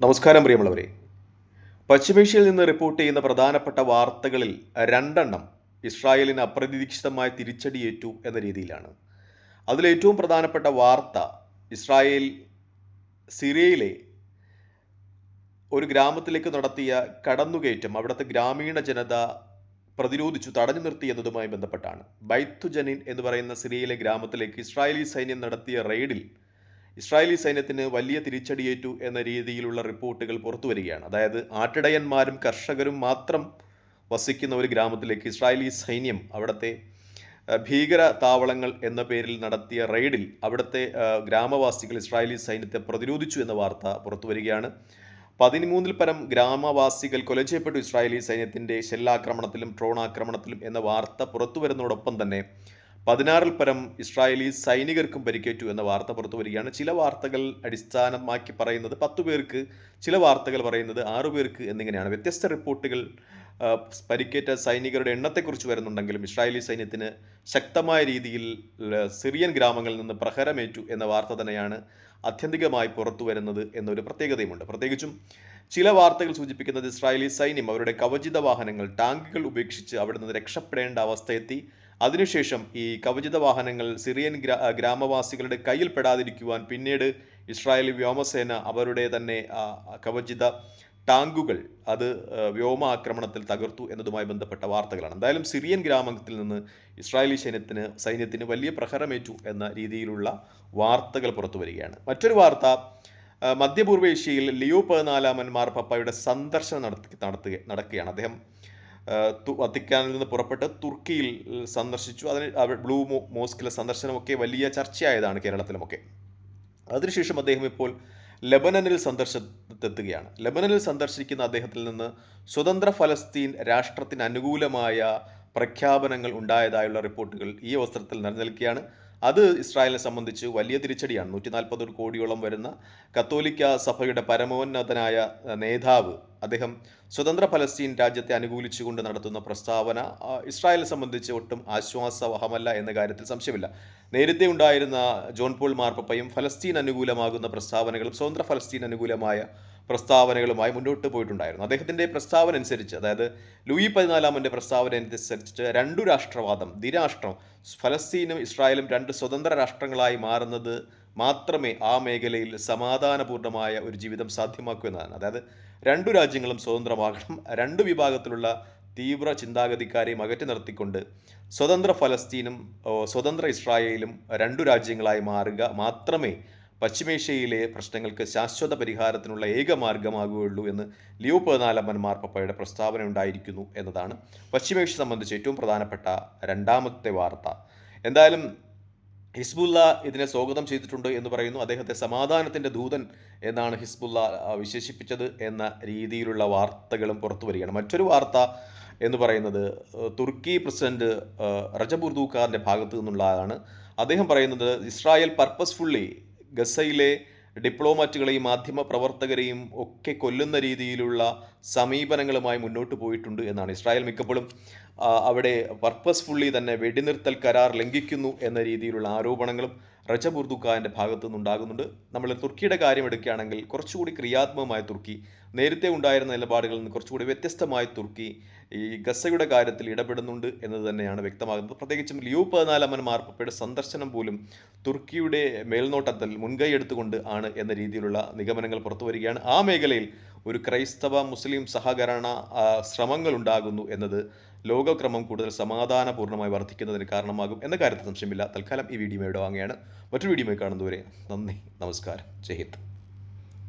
നമസ്കാരം പ്രിയമുള്ളവരെ. പശ്ചിമേഷ്യയിൽ നിന്ന് റിപ്പോർട്ട് ചെയ്യുന്ന പ്രധാനപ്പെട്ട വാർത്തകളിൽ രണ്ടെണ്ണം ഇസ്രായേലിന് അപ്രതീക്ഷിതമായ തിരിച്ചടിയേറ്റു എന്ന രീതിയിലാണ്. അതിലേറ്റവും പ്രധാനപ്പെട്ട വാർത്ത ഇസ്രായേൽ സിറിയയിലെ ഒരു ഗ്രാമത്തിലേക്ക് നടത്തിയ കടന്നുകയറ്റം അവിടുത്തെ ഗ്രാമീണ ജനത പ്രതിരോധിച്ചു തടഞ്ഞു നിർത്തി എന്നതുമായി ബന്ധപ്പെട്ടാണ്. ബൈത്തുജനിൻ എന്ന് പറയുന്ന സിറിയയിലെ ഗ്രാമത്തിലേക്ക് ഇസ്രായേലി സൈന്യം നടത്തിയ റെയ്ഡിൽ ഇസ്രായേലി സൈന്യത്തിന് വലിയ തിരിച്ചടിയേറ്റു എന്ന രീതിയിലുള്ള റിപ്പോർട്ടുകൾ പുറത്തു വരികയാണ് അതായത് ആട്ടിടയന്മാരും കർഷകരും മാത്രം വസിക്കുന്ന ഒരു ഗ്രാമത്തിലേക്ക് ഇസ്രായേലി സൈന്യം അവിടുത്തെ ഭീകര താവളങ്ങൾ എന്ന പേരിൽ നടത്തിയ റെയ്ഡിൽ അവിടുത്തെ ഗ്രാമവാസികൾ ഇസ്രായേലി സൈന്യത്തെ പ്രതിരോധിച്ചു എന്ന വാർത്ത പുറത്തു വരികയാണ് പതിമൂന്നിൽ പരം ഗ്രാമവാസികൾ കൊല ചെയ്യപ്പെട്ടു ഇസ്രായേലി സൈന്യത്തിന്റെ ഷെല്ലാക്രമണത്തിലും ഡ്രോൺ ആക്രമണത്തിലും എന്ന വാർത്ത പുറത്തു വരുന്നതോടൊപ്പം തന്നെ പതിനാറിൽ പരം ഇസ്രായേലി സൈനികർക്കും പരിക്കേറ്റു എന്ന വാർത്ത പുറത്തു വരികയാണ്. ചില വാർത്തകൾ അടിസ്ഥാനമാക്കി പറയുന്നത് പത്തു പേർക്ക് ചില വാർത്തകൾ പറയുന്നത് ആറു പേർക്ക് എന്നിങ്ങനെയാണ്. വ്യത്യസ്ത റിപ്പോർട്ടുകൾ പരിക്കേറ്റ സൈനികരുടെ എണ്ണത്തെക്കുറിച്ച് വരുന്നുണ്ടെങ്കിലും ഇസ്രായേലി സൈന്യത്തിന് ശക്തമായ രീതിയിൽ സിറിയൻ ഗ്രാമങ്ങളിൽ നിന്ന് പ്രഹരമേറ്റു എന്ന വാർത്ത തന്നെയാണ് ആത്യന്തികമായി പുറത്തു വരുന്നത് എന്നൊരു പ്രത്യേകതയുമുണ്ട്. പ്രത്യേകിച്ചും ചില വാർത്തകൾ സൂചിപ്പിക്കുന്നത് ഇസ്രായേലി സൈന്യം അവരുടെ കവചിത വാഹനങ്ങൾ ടാങ്കുകൾ ഉപേക്ഷിച്ച് അവിടെ നിന്ന് രക്ഷപ്പെടേണ്ട അവസ്ഥയെത്തി. അതിനുശേഷം ഈ കവചിത വാഹനങ്ങൾ സിറിയൻ ഗ്രാ ഗ്രാമവാസികളുടെ കയ്യിൽ പെടാതിരിക്കുവാൻ പിന്നീട് ഇസ്രായേലി വ്യോമസേന അവരുടെ തന്നെ കവചിത ടാങ്കുകൾ അത് വ്യോമ വ്യോമാക്രമണത്തിൽ തകർത്തു എന്നതുമായി ബന്ധപ്പെട്ട വാർത്തകളാണ്. എന്തായാലും സിറിയൻ ഗ്രാമത്തിൽ നിന്ന് ഇസ്രായേലി സൈന്യത്തിന് സൈന്യത്തിന് വലിയ പ്രഹരമേറ്റു എന്ന രീതിയിലുള്ള വാർത്തകൾ പുറത്തു വരികയാണ്. മറ്റൊരു വാർത്ത മധ്യപൂർവേഷ്യയിൽ ലിയോ പതിനാലാമൻ മാർപ്പപ്പയുടെ സന്ദർശനം നടത്തി നടത്തുക നടക്കുകയാണ്. അദ്ദേഹം വത്തിക്കാനിൽ നിന്ന് പുറപ്പെട്ട് തുർക്കിയിൽ സന്ദർശിച്ചു. അതിന് ബ്ലൂ മോസ്കിലെ സന്ദർശനമൊക്കെ വലിയ ചർച്ചയായതാണ് കേരളത്തിലുമൊക്കെ. അതിനുശേഷം അദ്ദേഹം ഇപ്പോൾ ലെബനനിൽ സന്ദർശനത്തെത്തുകയാണ്. ലെബനനിൽ സന്ദർശിക്കുന്ന അദ്ദേഹത്തിൽ നിന്ന് സ്വതന്ത്ര ഫലസ്തീൻ രാഷ്ട്രത്തിന് അനുകൂലമായ പ്രഖ്യാപനങ്ങൾ ഉണ്ടായതായുള്ള റിപ്പോർട്ടുകൾ ഈ അവസരത്തിൽ നിലനിൽക്കുകയാണ്. അത് ഇസ്രായേലിനെ സംബന്ധിച്ച് വലിയ തിരിച്ചടിയാണ്. നൂറ്റി നാൽപ്പത് കോടിയോളം വരുന്ന കത്തോലിക്ക സഭയുടെ പരമോന്നതനായ നേതാവ് അദ്ദേഹം സ്വതന്ത്ര പലസ്തീൻ രാജ്യത്തെ അനുകൂലിച്ചുകൊണ്ട് നടത്തുന്ന പ്രസ്താവന ഇസ്രായേലിനെ സംബന്ധിച്ച് ഒട്ടും ആശ്വാസവഹമല്ല എന്ന കാര്യത്തിൽ സംശയമില്ല. നേരത്തെ ഉണ്ടായിരുന്ന ജോൺ പോൾ മാർപ്പപ്പയും ഫലസ്തീൻ അനുകൂലമാകുന്ന പ്രസ്താവനകളും സ്വതന്ത്ര ഫലസ്തീൻ അനുകൂലമായ പ്രസ്താവനകളുമായി മുന്നോട്ട് പോയിട്ടുണ്ടായിരുന്നു. അദ്ദേഹത്തിന്റെ പ്രസ്താവന അനുസരിച്ച് അതായത് ലൂയി പതിനാലാമന്റെ പ്രസ്താവന അനുസരിച്ച് രണ്ടു രാഷ്ട്രവാദം ദ്വിരാഷ്ട്രം ഫലസ്തീനും ഇസ്രായേലും രണ്ട് സ്വതന്ത്ര രാഷ്ട്രങ്ങളായി മാറുന്നത് മാത്രമേ ആ മേഖലയിൽ സമാധാനപൂർണമായ ഒരു ജീവിതം സാധ്യമാക്കൂ എന്നതാണ്. അതായത് രണ്ടു രാജ്യങ്ങളും സ്വതന്ത്രമാകണം. രണ്ടു വിഭാഗത്തിലുള്ള തീവ്ര ചിന്താഗതിക്കാരെയും അകറ്റി നിർത്തിക്കൊണ്ട് സ്വതന്ത്ര ഫലസ്തീനും സ്വതന്ത്ര ഇസ്രായേലും രണ്ടു രാജ്യങ്ങളായി മാറുക മാത്രമേ പശ്ചിമേഷ്യയിലെ പ്രശ്നങ്ങൾക്ക് ശാശ്വത പരിഹാരത്തിനുള്ള ഏക മാർഗമാകുകയുള്ളൂ എന്ന് ലിയോ പതിനാലമ്മൻ മാർപ്പപ്പയുടെ പ്രസ്താവന ഉണ്ടായിരിക്കുന്നു എന്നതാണ് പശ്ചിമേഷ്യ സംബന്ധിച്ച് ഏറ്റവും പ്രധാനപ്പെട്ട രണ്ടാമത്തെ വാർത്ത. എന്തായാലും ഹിസ്ബുല്ല ഇതിനെ സ്വാഗതം ചെയ്തിട്ടുണ്ട് എന്ന് പറയുന്നു. അദ്ദേഹത്തെ സമാധാനത്തിന്റെ ദൂതൻ എന്നാണ് ഹിസ്ബുല്ല വിശേഷിപ്പിച്ചത് എന്ന രീതിയിലുള്ള വാർത്തകളും പുറത്തു വരികയാണ്. മറ്റൊരു വാർത്ത എന്ന് പറയുന്നത് തുർക്കി പ്രസിഡന്റ് റജബ് ഭാഗത്തു നിന്നുള്ളതാണ് അദ്ദേഹം പറയുന്നത് ഇസ്രായേൽ പർപ്പസ്ഫുള്ളി ഗസയിലെ ഡിപ്ലോമാറ്റുകളെയും മാധ്യമ പ്രവർത്തകരെയും ഒക്കെ കൊല്ലുന്ന രീതിയിലുള്ള സമീപനങ്ങളുമായി മുന്നോട്ട് പോയിട്ടുണ്ട് എന്നാണ് ഇസ്രായേൽ മിക്കപ്പോഴും അവിടെ പർപ്പസ്ഫുള്ളി തന്നെ വെടിനിർത്തൽ കരാർ ലംഘിക്കുന്നു എന്ന രീതിയിലുള്ള ആരോപണങ്ങളും റജബ് ഉർദുഖാന്റെ ഭാഗത്തു നിന്നുണ്ടാകുന്നുണ്ട്. നമ്മൾ തുർക്കിയുടെ കാര്യം എടുക്കുകയാണെങ്കിൽ കുറച്ചുകൂടി ക്രിയാത്മകമായ തുർക്കി നേരത്തെ ഉണ്ടായിരുന്ന നിലപാടുകളിൽ നിന്ന് കുറച്ചുകൂടി വ്യത്യസ്തമായ തുർക്കി ഈ ഗസയുടെ കാര്യത്തിൽ ഇടപെടുന്നുണ്ട് എന്നത് തന്നെയാണ് വ്യക്തമാകുന്നത്. പ്രത്യേകിച്ചും ലിയോ പതിനാലാമൻ മാർപ്പപ്പയുടെ സന്ദർശനം പോലും തുർക്കിയുടെ മേൽനോട്ടത്തിൽ മുൻകൈ എടുത്തുകൊണ്ട് ആണ് എന്ന രീതിയിലുള്ള നിഗമനങ്ങൾ പുറത്തു വരികയാണ്. ആ മേഖലയിൽ ഒരു ക്രൈസ്തവ മുസ്ലിം സഹകരണ ഉണ്ടാകുന്നു എന്നത് ലോകക്രമം കൂടുതൽ സമാധാനപൂർണമായി വർദ്ധിക്കുന്നതിന് കാരണമാകും എന്ന കാര്യത്തിൽ സംശയമില്ല. തൽക്കാലം ഈ വീഡിയോ ഇവിടെ വാങ്ങുകയാണ്. മറ്റൊരു വീഡിയോ കാണുന്നതുവരെ നന്ദി നമസ്കാരം. ജയ് ഹിന്ദ്.